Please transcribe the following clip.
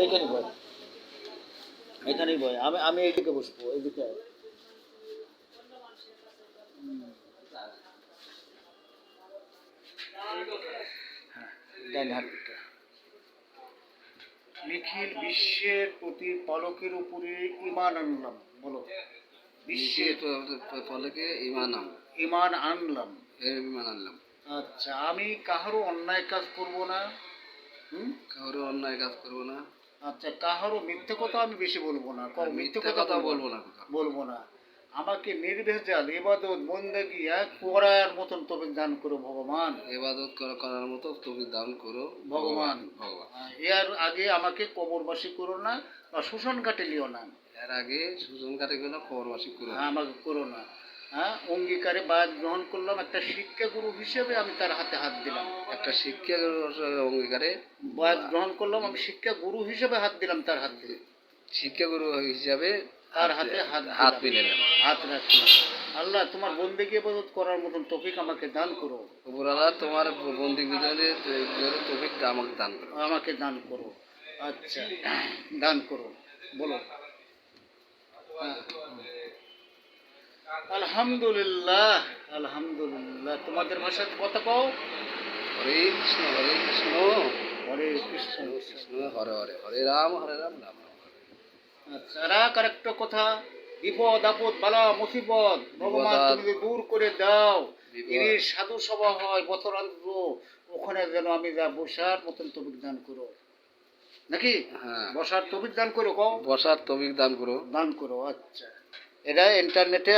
এইখানে বয়। এখানেই বয়। আমি আমি এইদিকে বসবো এইদিকে। হ্যাঁ, নিখিল বিশ্বের প্রতিপালকের উপরে ইমান আনলাম বলো। বিশ্বের ফলকে ইমান ইমান আনলাম। ইমান আনলাম। আচ্ছা আমি কাহারও অন্যায় কাজ করব না? হুম? কারও অন্যায় কাজ করব না? আচ্ছা কাহারও মিথ্যে কথা আমি বেশি বলব না কও, মিথ্যে কথা বলব না। বলব না আমাকে নির্ভেজাল এবাদত বন্দেগি এক করার মতন তবে দান করো ভগবান। এবাদত করার মতো তুমি দান করো ভগবান। ভগবান। এর আগে আমাকে কবরবাসী করো না বা শোষণ কাটে লিও না। এর আগে সুজন কাটে গেল খবরবাসী করো হ্যাঁ, আমাকে করো না। হ্যাঁ অঙ্গীকারে বাদ গ্রহণ করলাম একটা শিক্ষাগুরু হিসেবে আমি তার হাতে হাত দিলাম। একটা শিক্ষা অঙ্গীকারে বাদ গ্রহণ করলাম আমি শিক্ষা গুরু হিসেবে হাত দিলাম তার হাতে। শিক্ষাগুরু হিসাবে তার হাতে হাত হাত। মিলালাম হাত রাখলাম আল্লাহ তোমার বন্দেগি ইবাদত করার মতন তফিক আমাকে দান করো। উপরালা তোমার বন্দি বিজনে তফিক আমাকে দান করো। আমাকে দান করো। আচ্ছা দান করো। বলো। হ্যাঁ। আলহামদুলিল্লাহ আলহামদুলিল্লাহ। তোমাদের কথা কও। হরে কৃষ্ণ হরে কৃষ্ণ। হরে কৃষ্ণ। কৃষ্ণ হরে হরে হরে রাম হরে রাম রাম। আচ্ছা আর কথা। বিপদ আপদ বালা মুসিবত ভগবান তুমি দূর করে দাও এর সাধু সভা হয় বছরান্ত ওখানে যেন আমি যা বসার মতন তবিক দান করো। নাকি? হ্যাঁ। বসার তবিক দান করো কও। বসার তবিক দান করো। দান করো আচ্ছা। এটা ইন্টারনেটে